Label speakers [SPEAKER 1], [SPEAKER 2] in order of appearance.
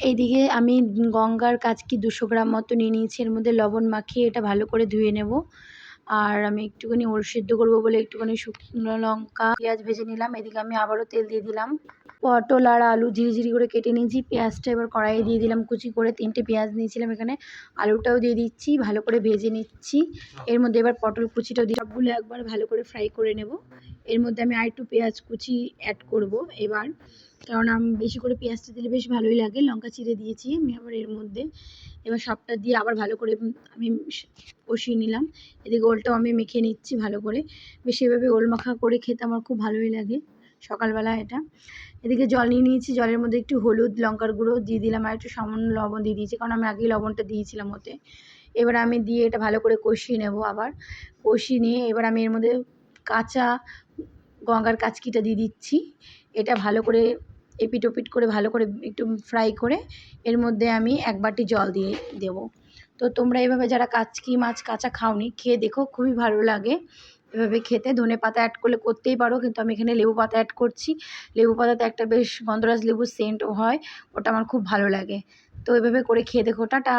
[SPEAKER 1] এইদিকে আমি গঙ্গার কাচকি দুশো গ্রাম মতো নিয়ে নিয়েছি। এর মধ্যে লবণ মাখিয়ে এটা ভালো করে ধুয়ে নেব। আর আমি একটুখানি ওর সিদ্ধ করব বলে একটুখানি শুকনো লঙ্কা পেঁয়াজ ভেজে নিলাম। এদিকে আমি আবারও তেল দিয়ে দিলাম। পটল আর আলু ঝিরিঝিরি করে কেটে নিয়েছি। পেঁয়াজটা এবার কড়াইয়ে দিয়ে দিলাম কুচি করে। তিনটে পেঁয়াজ নিয়েছিলাম এখানে। আলুটাও দিয়ে দিচ্ছি, ভালো করে ভেজে নিচ্ছি। এর মধ্যে এবার পটল কুচিটাও দিয়ে সবগুলো একবার ভালো করে ফ্রাই করে নেব। এর মধ্যে আমি আরেকটু পেঁয়াজ কুচি অ্যাড করব এবার। কারণ আমি বেশি করে পেঁয়াজটা দিলে বেশ ভালোই লাগে। লঙ্কা চিড়ে দিয়েছি আমি আবার এর মধ্যে। এবার সবটা দিয়ে আবার ভালো করে আমি কষিয়ে নিলাম। এদিকে ওলটাও আমি মেখে নিচ্ছি ভালো করে। বেশ এভাবে ওল মাখা করে খেতে আমার খুব ভালোই লাগে সকালবেলা এটা। এদিকে জল নিয়ে নিয়েছি, জলের মধ্যে একটু হলুদ, লঙ্কার গুঁড়ো দিয়ে দিলাম আর একটু সামান্য লবণ দিয়ে দিয়েছি, কারণ আমি আগেই লবণটা দিয়েছিলাম ওতে। এবার আমি দিয়ে এটা ভালো করে কষিয়ে নেব আবার। কষিয়ে নিয়ে এবার আমি এর মধ্যে কাঁচা গঙ্গার কাচকিটা দিয়ে দিচ্ছি। এটা ভালো করে এপিট ওপিট করে ভালো করে একটু ফ্রাই করে এর মধ্যে আমি এক বাটি জল দিয়ে দেব। তো তোমরা এভাবে যারা কাচকি মাছ কাঁচা খাওনি, খেয়ে দেখো, খুবই ভালো লাগে। এভাবে খেতে। ধনে পাতা অ্যাড করলে করতেই পারো, কিন্তু আমি এখানে লেবু পাতা অ্যাড করছি। লেবু পাতাতে একটা বেশ গন্ধরাজ লেবুর সেন্টও হয়, ওটা আমার খুব ভালো লাগে। তো এভাবে করে খেয়ে দেখো। টাটা!